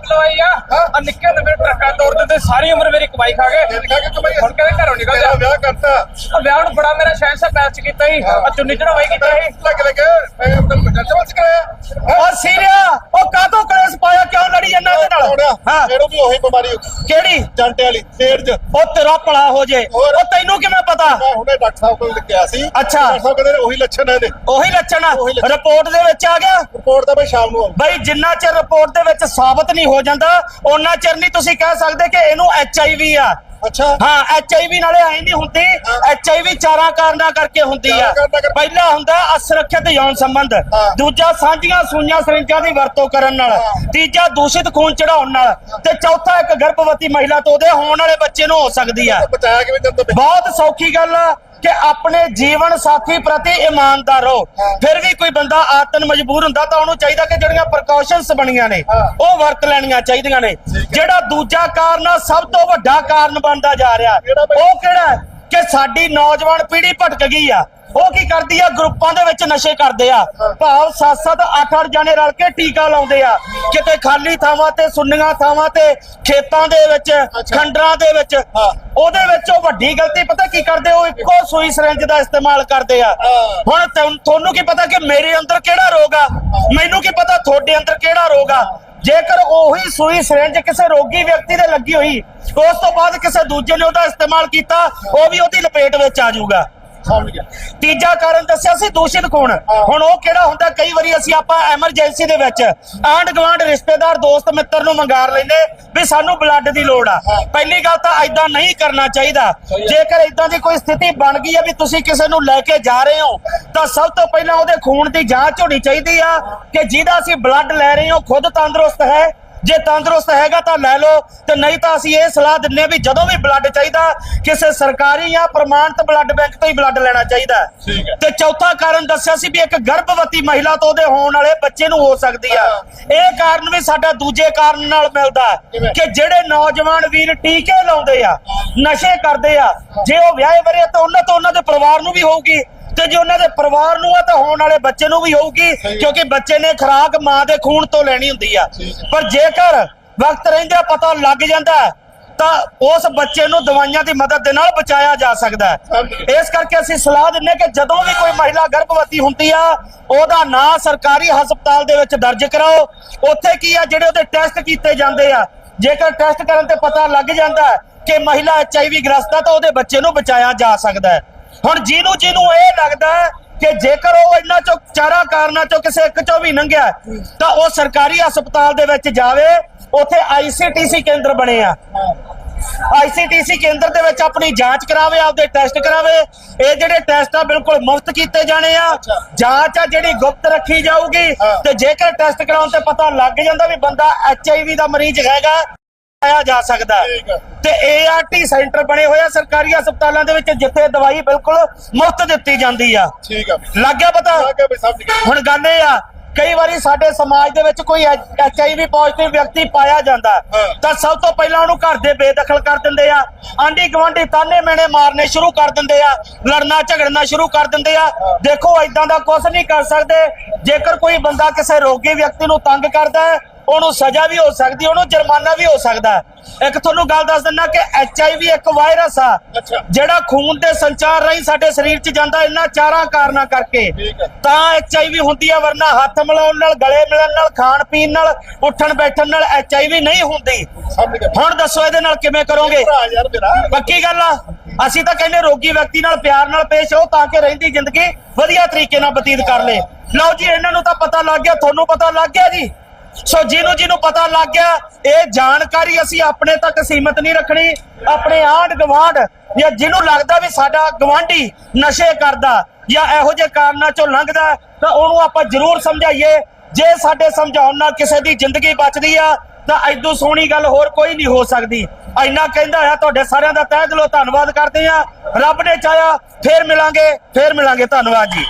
ਹੱਥ ਲਵਾਈ ਆ। ਆ ਨਿੱਕੇ ਹੁੰਦੇ ਮੇਰੇ ਟਰੱਕਾਂ ਤੋੜ ਦਿੰਦੇ ਸਾਰੀ ਉਮਰ ਮੇਰੀ ਕਮਾਈ ਖਾ ਗਏ। ਹੁਣ ਕਹਿੰਦੇ ਘਰੋਂ ਤੇਰਾ ਜਾ ਵਿਆਹ ਕਰਤਾ। ਆ ਵਿਆਹ ਨੂੰ ਬੜਾ ਮੇਰਾ ਸ਼ਹਿਰ ਸਾਹਿਬ ਪੈਚ ਕੀਤਾ ਸੀ। ਆ ਚੁੰਨੀ ਚੜਾਵਾਈ ਕੀਤਾ ਸੀ? ਲੱਗ ਲੱਗ ਮੈਂ ਤੈਨੂੰ ਪਛਾਣ ਵਿੱਚ ਕਰਾਇਆ ਉਹ ਸੀਰੀਆ ਉਹ ਕਾਹਤੋਂ ਕਲੇਸ਼ ਪਾਇਆ? ਕਿਉਂ ਲੜੀ ਜਾਂਦਾ ਇਹਦੇ ਨਾਲ? ਹਾਂ। ਇਹਨੂੰ ਵੀ ਉਹੀ ਬਿਮਾਰੀ ਕਿਹੜੀ? ਜੰਟੇ ਵਾਲੀ ਤੇੜ ਚ ਉਹ ਤੇਰਾ ਭਲਾ ਹੋ ਜੇ। ਹੋਰ? ਉਹ ਤੈਨੂੰ ਕਿਵੇਂ ਪਤਾ? ਮੈਂ ਹੁਣੇ ਡਾਕਟਰ ਸਾਹਿਬ ਕੋਲ ਗਿਆ ਸੀ। ਅੱਛਾ। ਡਾਕਟਰ ਸਾਹਿਬ ਕਹਿੰਦੇ ਨੇ ਉਹੀ ਲੱਛਣ ਨੇ ਇਹਦੇ। ਉਹੀ ਲੱਛਣ ਆ? ਉਹੀ ਲੱਛਣ। ਰਿਪੋਰਟ ਦੇ ਵਿੱਚ ਆ ਗਿਆ? ਰਿਪੋਰਟ ਤਾਂ ਬਈ ਸ਼ਾਮ ਨੂੰ ਆਊ ਬਈ ਜਿੰਨਾ ਚਿਰ ਰਿਪੋਰਟ ਦੇ ਵਿੱਚ ਸਾਬਤ ਨਹੀਂ ਹੋ ਜਾਂਦਾ ਉਹਨਾਂ ਚਿਰ ਨਹੀਂ ਤੁਸੀਂ ਕਹਿ ਸਕਦੇ ਕਿ ਇਹਨੂੰ ਐਚ ਆਈ ਵੀ ਆ। ਅੱਛਾ। ਹਾਂ ਐਚ ਆਈ ਵੀ ਨਾਲੇ ਐਂ ਨਹੀਂ ਹੁੰਦੀ ਐਚ ਆਈ ਵੀ ਚਾਰਾਂ ਕਾਰਨਾਂ ਕਰਕੇ ਹੁੰਦੀ ਆ। ਪਹਿਲਾ ਹੁੰਦਾ ਅਸੁਰੱਖਿਅਤ ਯੌਨ ਸੰਬੰਧ। ਦੂਜਾ ਸਾਂਝੀਆਂ ਸੂਈਆਂ ਸਰਿੰਜਾਂ ਦੀ ਵਰਤੋਂ ਕਰਨ ਨਾਲ। ਤੀਜਾ ਦੂਸ਼ਿਤ ਖੂਨ ਚੜਾਉਣ ਨਾਲ। ਤੇ ਚੌਥਾ ਇੱਕ ਗਰਭਵਤੀ ਮਹਿਲਾ ਤੋਂ ਉਹਦੇ ਹੋਣ ਵਾਲੇ ਬੱਚੇ ਨੂੰ ਹੋ ਸਕਦੀ ਆ। ਬਹੁਤ ਸੌਖੀ ਗੱਲ ਆ। ਕਿ ਆਪਣੇ ਜੀਵਨ ਸਾਥੀ ਪ੍ਰਤੀ ਇਮਾਨਦਾਰ ਰਹੋ ਫਿਰ ਵੀ ਕੋਈ ਬੰਦਾ ਆਤਨ ਮਜਬੂਰ ਹੁੰਦਾ ਤਾਂ ਉਹਨੂੰ ਚਾਹੀਦਾ ਕਿ ਜਿਹੜੀਆਂ ਪ੍ਰੀਕਾਸ਼ਨਸ ਬਣੀਆਂ ਨੇ ਹਾਂ। ਉਹ ਵਰਤ ਲੈਣੀਆਂ ਚਾਹੀਦੀਆਂ ਨੇ ਜਿਹੜਾ ਦੂਜਾ ਕਾਰਨ ਆ ਸਭ ਤੋਂ ਵੱਡਾ ਕਾਰਨ ਬਣਦਾ ਜਾ ਰਿਹਾ? ਉਹ ਕਿਹੜਾ ਹੈ? ਸਾਡੀ ਨੌਜਵਾਨ ਪੀੜ੍ਹੀ ਭਟਕ ਗਈ ਆ। ਉਹ ਕੀ ਕਰਦੀ ਆ? ਗਰੁੱਪਾਂ ਦੇ ਵਿੱਚ ਨਸ਼ੇ ਕਰਦੇ ਆ। ਭਾਵ 7-7 8-8 ਜਾਣੇ ਰਲ ਕੇ ਟੀਕਾ ਲਾਉਂਦੇ ਆ। ਕਿਤੇ ਖਾਲੀ ਥਾਵਾਂ ਤੇ ਸੁੰਨੀਆਂ ਥਾਵਾਂ ਤੇ ਖੇਤਾਂ ਦੇ ਵਿੱਚ ਖੰਡਰਾਂ ਦੇ ਵਿੱਚ। ਉਹਦੇ ਵਿੱਚ ਉਹ ਵੱਡੀ ਗਲਤੀ ਪਤਾ ਕੀ ਕਰਦੇ? ਉਹ ਇੱਕੋ ਸੂਈ ਸਿਰੰਜ ਦਾ ਇਸਤੇਮਾਲ ਕਰਦੇ ਆ। ਹੁਣ ਤੁਹਾਨੂੰ ਕੀ ਪਤਾ ਕਿ ਮੇਰੇ ਅੰਦਰ ਕਿਹੜਾ ਰੋਗ ਆ? ਮੈਨੂੰ ਕੀ ਪਤਾ ਤੁਹਾਡੇ ਅੰਦਰ ਕਿਹੜਾ ਰੋਗ ਆ? ਜੇਕਰ ਉਹੀ ਸੂਈ ਸਿਰੰਜ ਕਿਸੇ ਰੋਗੀ ਵਿਅਕਤੀ ਦੇ ਲੱਗੀ ਹੋਈ, ਉਸ ਤੋਂ ਬਾਅਦ ਕਿਸੇ ਦੂਜੇ ਨੇ ਉਹਦਾ ਇਸਤੇਮਾਲ ਕੀਤਾ, ਉਹ ਵੀ ਉਹਦੀ ਲਪੇਟ ਵਿੱਚ ਆ ਜਾਊਗਾ। ਸਮਝ ਗਿਆ ਤੀਜਾ ਕਾਰਨ ਦੱਸਿਆ ਸੀ ਦੂਸ਼ਿਤ ਖੂਨ। ਹੁਣ ਉਹ ਕਿਹੜਾ ਹੁੰਦਾ? ਕਈ ਵਾਰੀ ਅਸੀਂ ਆਪਾਂ ਐਮਰਜੈਂਸੀ ਦੇ ਵਿੱਚ ਆਂਢ ਗੁਆਂਢ ਰਿਸ਼ਤੇਦਾਰ ਦੋਸਤ ਮਿੱਤਰ ਨੂੰ ਮੰਗਾਰ ਲੈਂਦੇ ਵੀ ਸਾਨੂੰ ਬਲੱਡ ਦੀ ਲੋੜ ਆ। ਪਹਿਲੀ ਗੱਲ ਤਾਂ ਐਦਾਂ ਨਹੀਂ ਕਰਨਾ ਚਾਹੀਦਾ। ਜੇਕਰ ਐਦਾਂ ਦੀ ਕੋਈ ਸਥਿਤੀ ਬਣ ਗਈ ਆ ਵੀ ਤੁਸੀਂ ਕਿਸੇ ਨੂੰ ਲੈ ਕੇ ਜਾ ਰਹੇ ਹੋ ਤਾਂ ਸਭ ਤੋਂ ਪਹਿਲਾਂ ਉਹਦੇ ਖੂਨ ਦੀ ਜਾਂਚ ਹੋਣੀ ਚਾਹੀਦੀ ਆ ਕਿ ਜਿਹਦਾ ਅਸੀਂ ਬਲੱਡ ਲੈ ਰਹੇ ਹਾਂ ਖੁਦ ਤੰਦਰੁਸਤ ਹੈ ਜੇ ਤੰਦਰੁਸਤ ਹੈਗਾ ਤਾਂ ਲੈ ਲਓ ਤੇ ਨਹੀਂ ਤਾਂ ਅਸੀਂ ਇਹ ਸਲਾਹ ਦਿੰਨੇ ਵੀ ਜਦੋਂ ਵੀ ਬਲੱਡ ਚਾਹੀਦਾ ਕਿਸੇ ਸਰਕਾਰੀ ਜਾਂ ਪ੍ਰਮਾਣਿਤ ਬਲੱਡ ਬੈਂਕ ਤੋਂ ਹੀ ਬਲੱਡ ਲੈਣਾ ਚਾਹੀਦਾ। ਤੇ ਚੌਥਾ ਕਾਰਨ ਦੱਸਿਆ ਸੀ ਵੀ ਇੱਕ ਗਰਭਵਤੀ ਮਹਿਲਾ ਤੋਂ ਉਹਦੇ ਹੋਣ ਵਾਲੇ ਬੱਚੇ ਨੂੰ ਹੋ ਸਕਦੀ ਆ ਇਹ ਕਾਰਨ ਵੀ ਸਾਡਾ ਦੂਜੇ ਕਾਰਨ ਨਾਲ ਮਿਲਦਾ? ਕਿ ਜਿਹੜੇ ਨੌਜਵਾਨ ਵੀਰ ਟੀਕੇ ਲਾਉਂਦੇ ਆ ਨਸ਼ੇ ਕਰਦੇ ਆ ਜੇ ਉਹ ਵਿਆਹੇ ਵਰੇ ਤਾਂ ਉਹਨਾਂ ਤੋਂ ਉਹਨਾਂ ਦੇ ਪਰਿਵਾਰ ਨੂੰ ਵੀ ਹੋਊਗੀ ਤੇ ਜੇ ਉਹਨਾਂ ਦੇ ਪਰਿਵਾਰ ਨੂੰ ਆ ਤਾਂ ਹੋਣ ਵਾਲੇ ਬੱਚੇ ਨੂੰ ਵੀ ਹੋਊਗੀ ਕਿਉਂਕਿ ਬੱਚੇ ਨੇ ਖੁਰਾਕ ਮਾਂ ਦੇ ਖੂਨ ਤੋਂ ਲੈਣੀ ਹੁੰਦੀ ਆ। ਪਰ ਜੇਕਰ ਵਕਤ ਰਹਿੰਦਿਆਂ ਪਤਾ ਲੱਗ ਜਾਂਦਾ ਤਾਂ ਉਸ ਬੱਚੇ ਨੂੰ ਦਵਾਈਆਂ ਦੀ ਮਦਦ ਦੇ ਨਾਲ ਬਚਾਇਆ ਜਾ ਸਕਦਾ ਹੈ। ਇਸ ਕਰਕੇ ਅਸੀਂ ਸਲਾਹ ਦਿੰਨੇ ਕਿ ਜਦੋਂ ਵੀ ਕੋਈ ਮਹਿਲਾ ਗਰਭਵਤੀ ਹੁੰਦੀ ਆ ਉਹਦਾ ਨਾਂ ਸਰਕਾਰੀ ਹਸਪਤਾਲ ਦੇ ਵਿੱਚ ਦਰਜ ਕਰਾਓ। ਉੱਥੇ ਕੀ ਆ ਜਿਹੜੇ ਉਹਦੇ ਟੈਸਟ ਕੀਤੇ ਜਾਂਦੇ ਆ ਜੇਕਰ ਟੈਸਟ ਕਰਨ ਤੇ ਪਤਾ ਲੱਗ ਜਾਂਦਾ ਕਿ ਮਹਿਲਾ ਐਚਆਈਵੀ ਗ੍ਰਸਤ ਆ ਤਾਂ ਉਹਦੇ ਬੱਚੇ ਨੂੰ ਬਚਾਇਆ ਜਾ ਸਕਦਾ ਹੈ। ਹੁਣ ਜਿਹਨੂੰ ਜਿਹਨੂੰ ਇਹ ਲੱਗਦਾ ਕਿ ਜੇਕਰ ਉਹ ਇਹਨਾਂ ਚੋਂ ਚਾਰਾਂ ਕਾਰਨਾਂ ਚੋਂ ਕਿਸੇ ਇੱਕ ਚੋਂ ਵੀ ਲੰਘਿਆ ਤਾਂ ਉਹ ਸਰਕਾਰੀ ਹਸਪਤਾਲ ਦੇ ਵਿੱਚ ਜਾਵੇ ਉੱਥੇ ਆਈਸੀਟੀਸੀ ਕੇਂਦਰ ਬਣੇ ਆ। ਆਈਸੀਟੀਸੀ ਕੇਂਦਰ ਦੇ ਵਿੱਚ ਆਪਣੀ ਜਾਂਚ ਕਰਾਵੇ ਆਪਦੇ ਟੈਸਟ ਕਰਾਵੇ। ਇਹ ਜਿਹੜੇ ਟੈਸਟ ਆ ਬਿਲਕੁਲ ਮੁਫਤ ਕੀਤੇ ਜਾਣੇ ਆ। ਜਾਂਚ ਆ ਜਿਹੜੀ ਗੁਪਤ ਰੱਖੀ ਜਾਊਗੀ ਤੇ ਜੇਕਰ ਟੈਸਟ ਕਰਾਉਣ ਤੇ ਪਤਾ ਲੱਗ ਜਾਂਦਾ ਵੀ ਬੰਦਾ ਐਚਆਈਵੀ ਦਾ ਮਰੀਜ਼ ਹੈਗਾ ਆਇਆ ਜਾ ਸਕਦਾ। ਤੇ ਏਆਰਟੀ ਸੈਂਟਰ ਬਣੇ ਹੋਏ ਆ ਸਰਕਾਰੀ ਹਸਪਤਾਲਾਂ ਦੇ ਵਿੱਚ ਜਿੱਥੇ ਦਵਾਈ ਬਿਲਕੁਲ ਮੁਫਤ ਦਿੱਤੀ ਜਾਂਦੀ ਆ। ਠੀਕ ਆ। ਲੱਗ ਗਿਆ ਪਤਾ? ਹੁਣ ਗੱਲ ਇਹ ਆ ਕਈ ਵਾਰੀ ਸਾਡੇ ਸਮਾਜ ਦੇ ਵਿੱਚ ਕੋਈ ਐਚਆਈਵੀ ਪੋਜ਼ਿਟਿਵ ਵਿਅਕਤੀ ਪਾਇਆ ਜਾਂਦਾ। ਤਾਂ ਸਭ ਤੋਂ ਪਹਿਲਾਂ ਉਹਨੂੰ ਘਰ ਦੇ ਬੇਦਖਲ ਕਰ ਦਿੰਦੇ ਆ। ਆਂਢੀ ਗੁਆਂਢੀ ਤਾਨੇ ਮੇਣੇ ਮਾਰਨੇ ਸ਼ੁਰੂ ਕਰ ਦਿੰਦੇ ਆ। ਲੜਨਾ ਝਗੜਨਾ ਸ਼ੁਰੂ ਕਰ ਦਿੰਦੇ ਆ। ਦੇਖੋ ਇਦਾਂ ਦਾ ਕੁਝ ਨਹੀਂ ਕਰ ਸਕਦੇ। ਜੇਕਰ ਕੋਈ ਬੰਦਾ ਕਿਸੇ ਰੋਗੀ ਵਿਅਕਤੀ ਨੂੰ ਤੰਗ ਕਰਦਾ ਹੈ ਉਹਨੂੰ ਸਜ਼ਾ ਵੀ ਹੋ ਸਕਦੀ ਉਹਨੂੰ ਜੁਰਮਾਨਾ ਵੀ ਹੋ ਸਕਦਾ। ਹੈ। ਇੱਕ ਤੁਹਾਨੂੰ ਗੱਲ ਦੱਸ ਦਿੰਦਾ ਕਿ ਐਚਆਈਵੀ ਇੱਕ ਵਾਇਰਸ ਆ। ਜਿਹੜਾ ਖੂਨ ਦੇ ਸੰਚਾਰ ਰਾਹੀਂ ਸਾਡੇ ਸਰੀਰ 'ਚ ਜਾਂਦਾ ਇਹਨਾਂ ਚਾਰਾਂ ਕਾਰਨਾਂ ਕਰਕੇ। ਠੀਕ ਹੈ। ਤਾਂ ਐਚਆਈਵੀ ਹੁੰਦੀ ਆ ਵਰਨਾ ਹੱਥ ਮਿਲਾਉਣ ਨਾਲ ਗਲੇ ਮਿਲਣ ਨਾਲ ਖਾਣ ਪੀਣ ਨਾਲ ਉੱਠਣ ਬੈਠਣ ਨਾਲ ਐਚਆਈਵੀ ਨਹੀਂ ਹੁੰਦੀ। ਸਮਝ ਗਿਆ। ਹੁਣ ਦੱਸੋ ਇਹਦੇ ਨਾਲ ਕਿਵੇਂ ਕਰੋਗੇ? ਪੱਕੀ ਗੱਲ ਆ? ਅਸੀਂ ਤਾਂ ਕਹਿੰਦੇ ਰੋਗੀ ਵਿਅਕਤੀ ਨਾਲ ਪਿਆਰ ਨਾਲ ਪੇਸ਼ ਆਓ ਤਾਂ ਕਿ ਰਹਿੰਦੀ ਜ਼ਿੰਦਗੀ ਵਧੀਆ ਤਰੀਕੇ ਨਾਲ ਬਤੀਤ ਕਰ ਲੇ। ਲਓ ਜੀ ਇਹਨਾਂ ਨੂੰ ਤਾਂ ਪਤਾ ਲੱਗ ਗਿਆ ਤੁਹਾਨੂੰ ਪਤਾ ਲੱਗ ਗਿਆ ਜੀ। ਸੋ ਜਿਹਨੂੰ ਜਿਹਨੂੰ ਪਤਾ ਲੱਗ ਗਿਆ, ਇਹ ਜਾਣਕਾਰੀ ਅਸੀਂ ਆਪਣੇ ਤੱਕ ਸੀਮਤ ਨਹੀਂ ਰੱਖਣੀ। ਆਪਣੇ ਆਂਢ ਗਵਾਂਢ ਜਾਂ ਜਿਹਨੂੰ ਲੱਗਦਾ ਵੀ ਸਾਡਾ ਗਵਾਂਢੀ ਨਸ਼ੇ ਕਰਦਾ ਜਾਂ ਇਹੋ ਜਿਹੇ ਕਾਰਨਾਂ ਚੋਂ ਲੰਘਦਾ, ਤਾਂ ਉਹਨੂੰ ਆਪਾਂ ਜ਼ਰੂਰ ਸਮਝਾਈਏ। ਜੇ ਸਾਡੇ ਸਮਝਾਉਣ ਨਾਲ ਕਿਸੇ ਦੀ ਜ਼ਿੰਦਗੀ ਬਚਦੀ ਆ, ਤਾਂ ਐਦੋਂ ਸੋਹਣੀ ਗੱਲ ਹੋਰ ਕੋਈ ਨਹੀਂ ਹੋ ਸਕਦੀ। ਇੰਨਾ ਕਹਿੰਦਾ ਆ ਤੁਹਾਡੇ ਸਾਰਿਆਂ ਦਾ ਤਹਿ ਦਿਲੋਂ ਧੰਨਵਾਦ ਕਰਦੇ ਆ। ਰੱਬ ਨੇ ਚਾਹਿਆ, ਫੇਰ ਮਿਲਾਂਗੇ ਫੇਰ ਮਿਲਾਂਗੇ। ਧੰਨਵਾਦ ਜੀ।